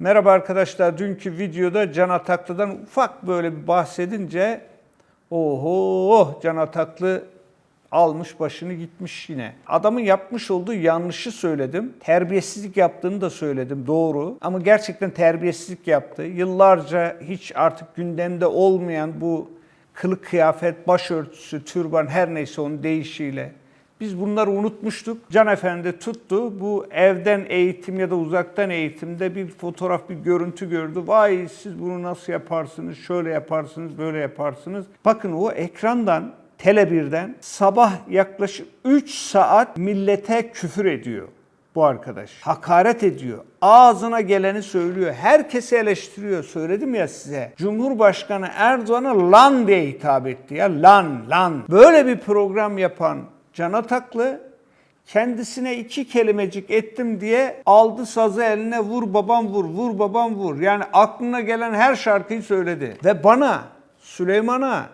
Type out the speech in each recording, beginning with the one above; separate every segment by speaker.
Speaker 1: Merhaba arkadaşlar. Dünkü videoda Can Ataklı'dan ufak böyle bir bahsedince oho Can Ataklı almış başını gitmiş yine. Adamın yapmış olduğu yanlışı söyledim. Terbiyesizlik yaptığını da söyledim doğru. Ama gerçekten terbiyesizlik yaptı. Yıllarca hiç artık gündemde olmayan bu kılık kıyafet, başörtüsü, türban her neyse onun değişiyle biz bunları unutmuştuk. Can Efendi tuttu. Bu evden eğitim ya da uzaktan eğitimde bir fotoğraf, bir görüntü gördü. Vay siz bunu nasıl yaparsınız, şöyle yaparsınız, böyle yaparsınız. Bakın o ekrandan, Tele1'den sabah yaklaşık 3 saat millete küfür ediyor bu arkadaş. Hakaret ediyor. Ağzına geleni söylüyor. Herkesi eleştiriyor. Söyledim ya size. Cumhurbaşkanı Erdoğan'a lan diye hitap etti ya. Lan, lan. Böyle bir program yapan Can Ataklı kendisine iki kelimecik ettim diye aldı sazı eline vur babam vur, vur babam vur. Yani aklına gelen her şarkıyı söyledi. Ve bana, Süleyman'a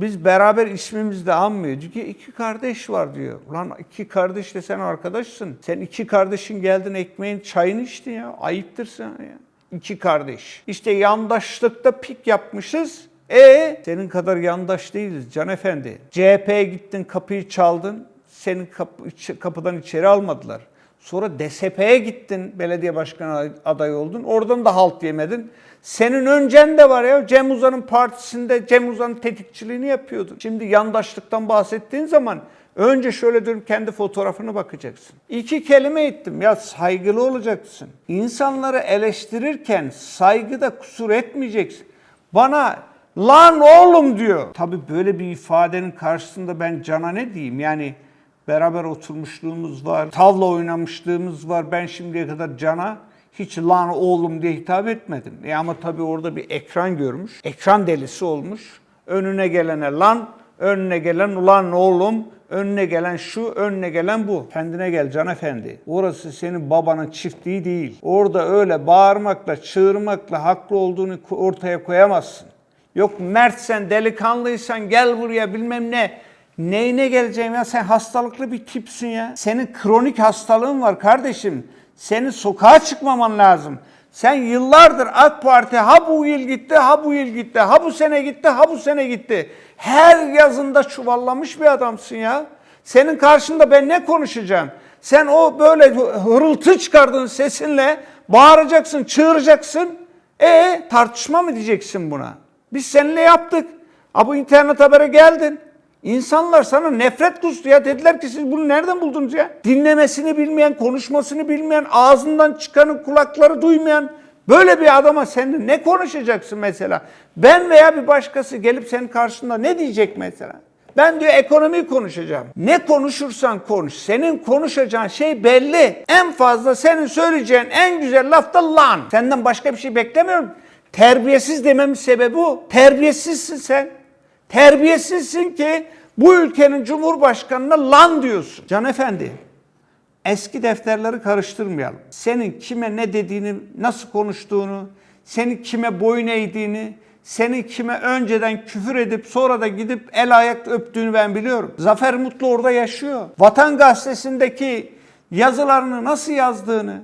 Speaker 1: biz beraber ismimizi de anmıyor. Diyor ki iki kardeş var diyor. Ulan iki kardeşle sen arkadaşsın. Sen iki kardeşin geldin ekmeğin çayını içtin ya. Ayıptır sana ya. İki kardeş. İşte yandaşlıkta pik yapmışız. E senin kadar yandaş değiliz Can Efendi. CHP'ye gittin kapıyı çaldın. Senin kapı, kapıdan içeri almadılar. Sonra DSP'ye gittin belediye başkanı adayı oldun. Oradan da halt yemedin. Senin öncen de var ya Cem Uzan'ın partisinde Cem Uzan'ın tetikçiliğini yapıyordun. Şimdi yandaşlıktan bahsettiğin zaman önce şöyle dönüp kendi fotoğrafına bakacaksın. İki kelime ettim ya saygılı olacaksın. İnsanları eleştirirken saygıda kusur etmeyeceksin. Bana lan oğlum diyor. Tabii böyle bir ifadenin karşısında ben cana ne diyeyim yani beraber oturmuşluğumuz var, tavla oynamışlığımız var. Ben şimdiye kadar cana hiç lan oğlum diye hitap etmedim. E ama tabii orada bir ekran görmüş, ekran delisi olmuş. Önüne gelene lan, önüne gelen ulan oğlum, önüne gelen şu, önüne gelen bu. Kendine gel Can Efendi. Orası senin babanın çiftliği değil. Orada öyle bağırmakla, çığırmakla haklı olduğunu ortaya koyamazsın. Yok mertsen, delikanlıysan gel buraya bilmem ne. Neyine geleceğim ya sen hastalıklı bir tipsin ya. Senin kronik hastalığın var kardeşim. Senin sokağa çıkmaman lazım. Sen yıllardır AK Parti ha bu yıl gitti, ha bu yıl gitti, ha bu sene gitti, ha bu sene gitti. Her yazında çuvallamış bir adamsın ya. Senin karşında ben ne konuşacağım? Sen o böyle hırıltı çıkardığın sesinle bağıracaksın, çığıracaksın. E tartışma mı diyeceksin buna? Biz seninle yaptık. Ha bu internet habere geldin. İnsanlar sana nefret kustu ya. Dediler ki siz bunu nereden buldunuz ya? Dinlemesini bilmeyen, konuşmasını bilmeyen, ağzından çıkanı kulakları duymayan böyle bir adama sen ne konuşacaksın mesela? Ben veya bir başkası gelip senin karşında ne diyecek mesela? Ben diyor ekonomiyi konuşacağım. Ne konuşursan konuş. Senin konuşacağın şey belli. En fazla senin söyleyeceğin en güzel laf da lan. Senden başka bir şey beklemiyorum. Terbiyesiz dememin sebebi bu. Terbiyesizsin sen. Terbiyesizsin ki bu ülkenin cumhurbaşkanına lan diyorsun. Can Efendi, eski defterleri karıştırmayalım. Senin kime ne dediğini, nasıl konuştuğunu, senin kime boyun eğdiğini, senin kime önceden küfür edip sonra da gidip el ayak öptüğünü ben biliyorum. Zafer Mutlu orada yaşıyor. Vatan Gazetesi'ndeki yazılarını nasıl yazdığını,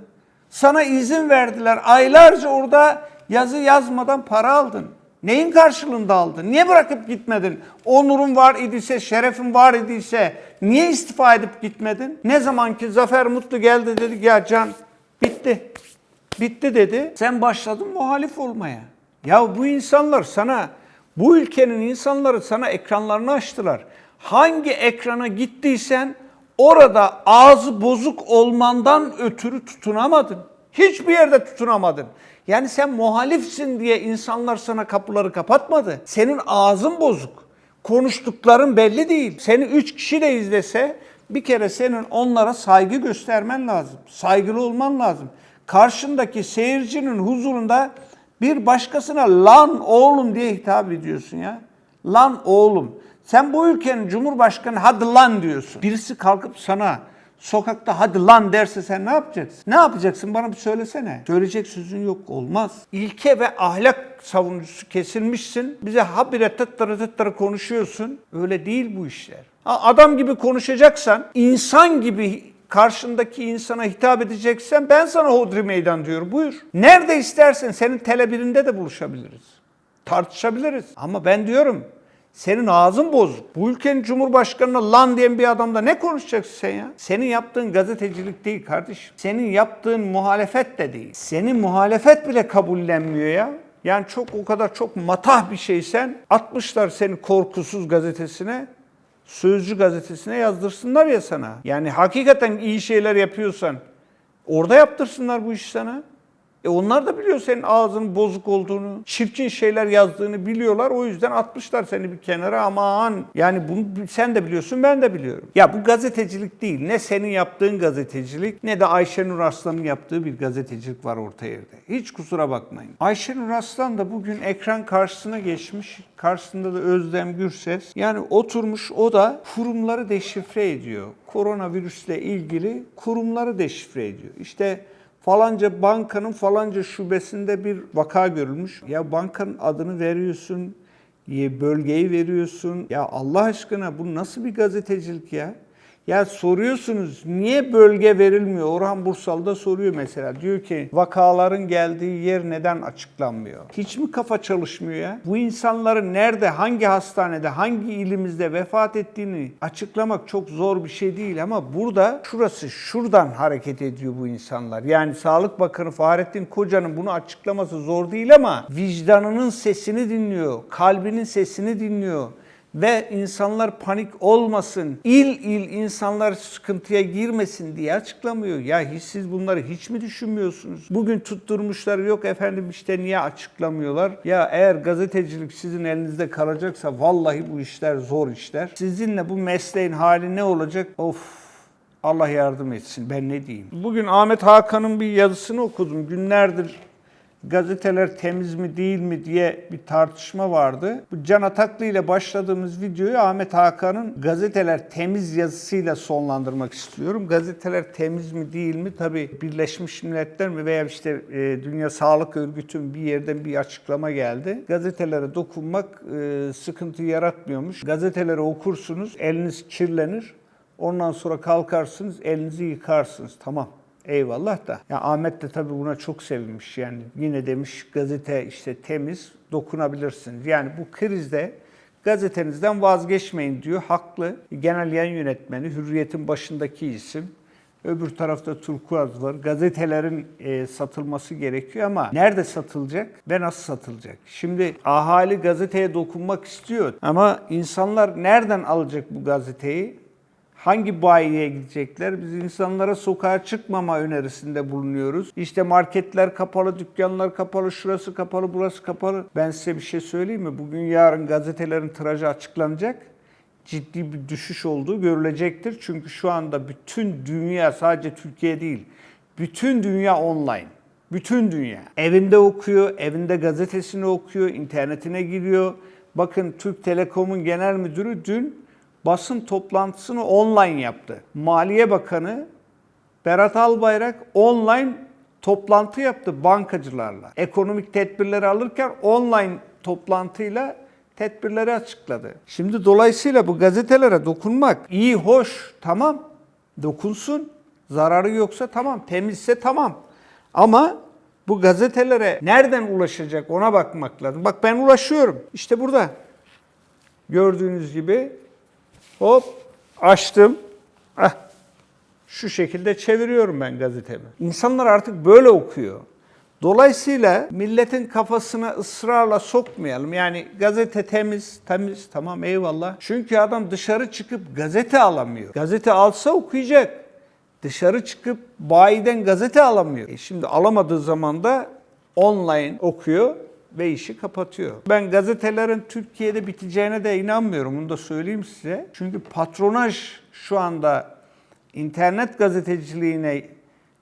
Speaker 1: sana izin verdiler. Aylarca orada yazı yazmadan para aldın. Neyin karşılığında aldın? Niye bırakıp gitmedin? Onurun var idiyse, şerefin var idiyse niye istifa edip gitmedin? Ne zaman ki Zafer Mutlu geldi dedik ya Can bitti. Bitti dedi. Sen başladın muhalif olmaya. Ya bu insanlar sana, bu ülkenin insanları sana ekranlarını açtılar. Hangi ekrana gittiysen orada ağzı bozuk olmandan ötürü tutunamadın. Hiçbir yerde tutunamadın. Yani sen muhalifsin diye insanlar sana kapıları kapatmadı. Senin ağzın bozuk. Konuştukların belli değil. Seni üç kişi de izlese bir kere senin onlara saygı göstermen lazım. Saygılı olman lazım. Karşındaki seyircinin huzurunda bir başkasına lan oğlum diye hitap ediyorsun ya. Lan oğlum. Sen bu ülkenin cumhurbaşkanı hadi lan diyorsun. Birisi kalkıp sana sokakta hadi lan derse sen ne yapacaksın? Ne yapacaksın bana bir söylesene. Söyleyecek sözün yok olmaz. İlke ve ahlak savunucusu kesilmişsin. Bize habire tıttırı tıttırı konuşuyorsun. Öyle değil bu işler. Adam gibi konuşacaksan, insan gibi karşındaki insana hitap edeceksen ben sana hodri meydan diyorum. Buyur. Nerede istersen senin tele birinde de buluşabiliriz. Tartışabiliriz. Ama ben diyorum senin ağzın bozuk. Bu ülkenin cumhurbaşkanına lan diyen bir adamda ne konuşacaksın sen ya? Senin yaptığın gazetecilik değil kardeşim. Senin yaptığın muhalefet de değil. Senin muhalefet bile kabullenmiyor ya. Yani çok o kadar çok matah bir şeysen atmışlar seni korkusuz gazetesine. Sözcü gazetesine yazdırsınlar ya sana. Yani hakikaten iyi şeyler yapıyorsan orada yaptırsınlar bu işi sana. E onlar da biliyor senin ağzının bozuk olduğunu, çirkin şeyler yazdığını biliyorlar. O yüzden atmışlar seni bir kenara aman. Yani bunu sen de biliyorsun ben de biliyorum. Ya bu gazetecilik değil. Ne senin yaptığın gazetecilik ne de Ayşenur Arslan'ın yaptığı bir gazetecilik var orta yerde. Hiç kusura bakmayın. Ayşenur Arslan da bugün ekran karşısına geçmiş. Karşısında da Özlem Gürses. Yani oturmuş o da kurumları deşifre ediyor. Koronavirüsle ilgili kurumları deşifre ediyor. İşte falanca bankanın falanca şubesinde bir vaka görülmüş. Ya bankanın adını veriyorsun, bölgeyi veriyorsun. Ya Allah aşkına bu nasıl bir gazetecilik ya? Ya soruyorsunuz niye bölge verilmiyor? Orhan Bursal da soruyor mesela. Diyor ki vakaların geldiği yer neden açıklanmıyor? Hiç mi kafa çalışmıyor ya? Bu insanların nerede, hangi hastanede, hangi ilimizde vefat ettiğini açıklamak çok zor bir şey değil ama burada şurası şuradan hareket ediyor bu insanlar. Yani Sağlık Bakanı Fahrettin Koca'nın bunu açıklaması zor değil ama vicdanının sesini dinliyor, kalbinin sesini dinliyor ve insanlar panik olmasın, il il insanlar sıkıntıya girmesin diye açıklamıyor. Ya siz bunları hiç mi düşünmüyorsunuz? Bugün tutturmuşlar yok efendim işte niye açıklamıyorlar? Ya eğer gazetecilik sizin elinizde kalacaksa vallahi bu işler zor işler. Sizinle bu mesleğin hali ne olacak? Of Allah yardım etsin. Ben ne diyeyim? Bugün Ahmet Hakan'ın bir yazısını okudum. Günlerdir gazeteler temiz mi değil mi diye bir tartışma vardı. Bu Can Ataklı ile başladığımız videoyu Ahmet Hakan'ın gazeteler temiz yazısıyla sonlandırmak istiyorum. Gazeteler temiz mi değil mi? Tabii Birleşmiş Milletler mi veya işte e, Dünya Sağlık Örgütü'nün bir yerden bir açıklama geldi. Gazetelere dokunmak e, sıkıntı yaratmıyormuş. Gazeteleri okursunuz, eliniz kirlenir. Ondan sonra kalkarsınız, elinizi yıkarsınız. Tamam. Eyvallah da. Ya Ahmet de tabii buna çok sevinmiş. Yani yine demiş gazete işte temiz dokunabilirsiniz. Yani bu krizde gazetenizden vazgeçmeyin diyor. Haklı. Genel yayın yönetmeni Hürriyet'in başındaki isim. Öbür tarafta turkuaz var. Gazetelerin e, satılması gerekiyor ama nerede satılacak ve nasıl satılacak? Şimdi ahali gazeteye dokunmak istiyor ama insanlar nereden alacak bu gazeteyi? Hangi bayiye gidecekler? Biz insanlara sokağa çıkmama önerisinde bulunuyoruz. İşte marketler kapalı, dükkanlar kapalı, şurası kapalı, burası kapalı. Ben size bir şey söyleyeyim mi? Bugün yarın gazetelerin tirajı açıklanacak. Ciddi bir düşüş olduğu görülecektir. Çünkü şu anda bütün dünya sadece Türkiye değil, bütün dünya online. Bütün dünya. Evinde okuyor, evinde gazetesini okuyor, internetine giriyor. Bakın Türk Telekom'un genel müdürü dün basın toplantısını online yaptı. Maliye Bakanı Berat Albayrak online toplantı yaptı bankacılarla. Ekonomik tedbirleri alırken online toplantıyla tedbirleri açıkladı. Şimdi dolayısıyla bu gazetelere dokunmak iyi, hoş, tamam. Dokunsun. Zararı yoksa tamam, temizse tamam. Ama bu gazetelere nereden ulaşacak ona bakmak lazım. Bak ben ulaşıyorum. İşte burada. Gördüğünüz gibi Hop açtım. Ah, şu şekilde çeviriyorum ben gazetemi. İnsanlar artık böyle okuyor. Dolayısıyla milletin kafasına ısrarla sokmayalım. Yani gazete temiz, temiz tamam eyvallah. Çünkü adam dışarı çıkıp gazete alamıyor. Gazete alsa okuyacak. Dışarı çıkıp bayiden gazete alamıyor. E şimdi alamadığı zaman da online okuyor ve işi kapatıyor. Ben gazetelerin Türkiye'de biteceğine de inanmıyorum. Bunu da söyleyeyim size. Çünkü patronaj şu anda internet gazeteciliğine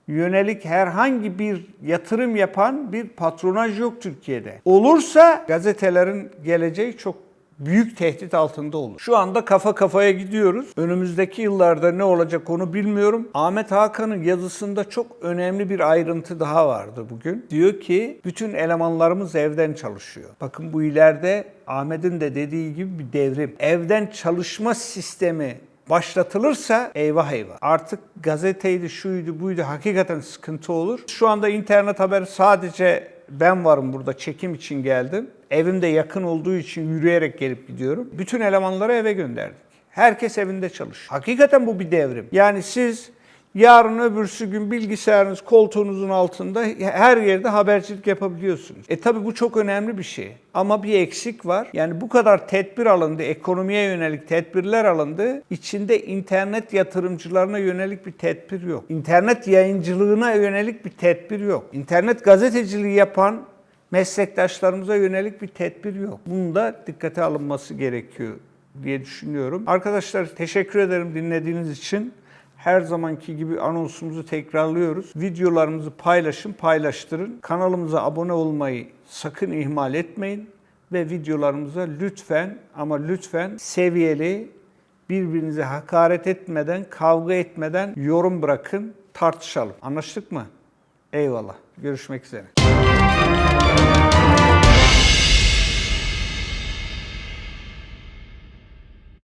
Speaker 1: yönelik herhangi bir yatırım yapan bir patronaj yok Türkiye'de. Olursa gazetelerin geleceği çok büyük tehdit altında olur. Şu anda kafa kafaya gidiyoruz. Önümüzdeki yıllarda ne olacak onu bilmiyorum. Ahmet Hakan'ın yazısında çok önemli bir ayrıntı daha vardı bugün. Diyor ki bütün elemanlarımız evden çalışıyor. Bakın bu ileride Ahmet'in de dediği gibi bir devrim. Evden çalışma sistemi başlatılırsa eyvah eyvah. Artık gazeteydi, şuydu, buydu hakikaten sıkıntı olur. Şu anda internet haberi sadece ben varım burada çekim için geldim. Evimde yakın olduğu için yürüyerek gelip gidiyorum. Bütün elemanları eve gönderdik. Herkes evinde çalışıyor. Hakikaten bu bir devrim. Yani siz yarın öbürsü gün bilgisayarınız koltuğunuzun altında her yerde habercilik yapabiliyorsunuz. E tabi bu çok önemli bir şey. Ama bir eksik var. Yani bu kadar tedbir alındı, ekonomiye yönelik tedbirler alındı. İçinde internet yatırımcılarına yönelik bir tedbir yok. İnternet yayıncılığına yönelik bir tedbir yok. İnternet gazeteciliği yapan meslektaşlarımıza yönelik bir tedbir yok. Bunun da dikkate alınması gerekiyor diye düşünüyorum. Arkadaşlar teşekkür ederim dinlediğiniz için. Her zamanki gibi anonsumuzu tekrarlıyoruz. Videolarımızı paylaşın, paylaştırın. Kanalımıza abone olmayı sakın ihmal etmeyin. Ve videolarımıza lütfen ama lütfen seviyeli, birbirinize hakaret etmeden, kavga etmeden yorum bırakın, tartışalım. Anlaştık mı? Eyvallah. Görüşmek üzere.